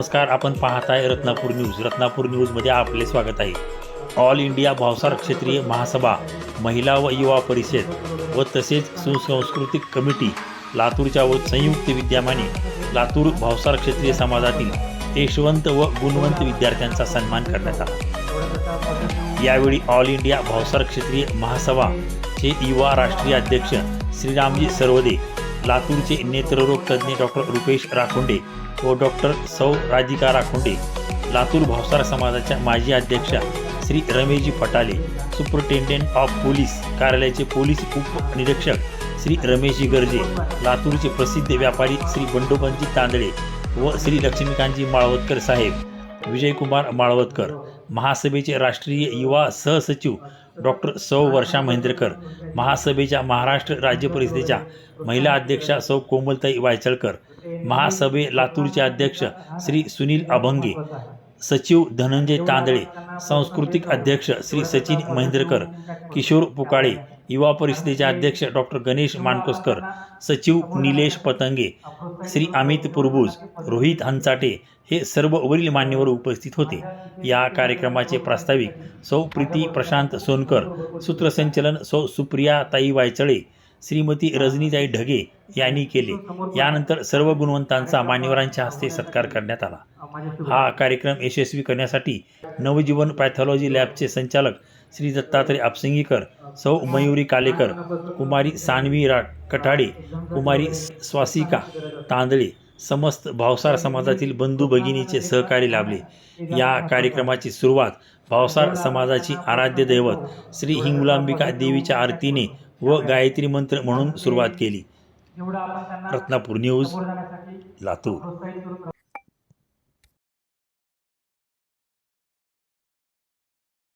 नमस्कार आपण पाहताय रत्नापूर न्यूज. रत्नापूर न्यूजमध्ये आपले स्वागत आहे. ऑल इंडिया भावसार क्षेत्रीय महासभा महिला व युवा परिषद व तसेच सुसंस्कृतिक कमिटी लातूरच्या व संयुक्त विद्यमाने लातूर भावसार क्षेत्रीय समाजातील यशवंत व गुणवंत विद्यार्थ्यांचा सन्मान करण्यात आला. यावेळी ऑल इंडिया भावसार क्षेत्रीय महासभा चे युवा राष्ट्रीय अध्यक्ष श्रीरामजी सर्वदे लातूरचे नेत्ररोग तज्ज्ञ डॉक्टर रुपेश राखोंडे व डॉक्टर सौ राधिका राखोंडे लातूर भावसार समाजाच्या माजी अध्यक्षा Shri Rameshji Patale superintendent of police कार्यालयाचे पोलीस उपनिरीक्षक श्री रमेशजी गर्जे लातूरचे प्रसिद्ध व्यापारी श्री बंडोबनजी तांदळे व श्री लक्ष्मीकांतजी माळवतकर साहेब विजयकुमार माळवतकर महासभेचे राष्ट्रीय युवा सहसचिव डॉक्टर सौ वर्षा महेंद्रकर महासभेच्या महाराष्ट्र राज्य परिषदेच्या महिला अध्यक्षा सौ कोमलताई वायचळकर महासभे लातूरचे अध्यक्ष श्री सुनील अभंगे सचिव धनंजय तांदळे सांस्कृतिक अध्यक्ष श्री सचिन महेंद्रकर किशोर पुकाळे युवा परिषदेचे अध्यक्ष डॉक्टर गणेश मानकोसकर सचिव निलेश पतंगे श्री अमित पुरबूज रोहित हंचाटे हे सर्व वरील मान्यवर उपस्थित होते. या कार्यक्रमाचे प्रास्ताविक सौ प्रीती प्रशांत सोनकर सूत्रसंचलन सौ सुप्रिया ताई वायचळे श्रीमती रजनीताई ढगे यांनी केले. यानंतर सर्व गुणवंतांचा मान्यवरांच्या हस्ते सत्कार करण्यात आला. हा कार्यक्रम यशस्वी करण्यासाठी नवजीवन पॅथॉलॉजी लॅबचे संचालक श्री दत्तात्रय आपसिंगीकर सौ मयुरी कालेकर कुमारी सानवी रा कठाडे कुमारी स्वासिका तांदळे समस्त भावसार समाजातील बंधू भगिनीचे सहकार्य लाभले. या कार्यक्रमाची सुरुवात भावसार समाजाची आराध्य दैवत श्री हिंगुलांबिका देवीच्या आरतीने व गायत्री मंत्र म्हणून सुरुवात केली. रत्नापूर न्यूज लातूर.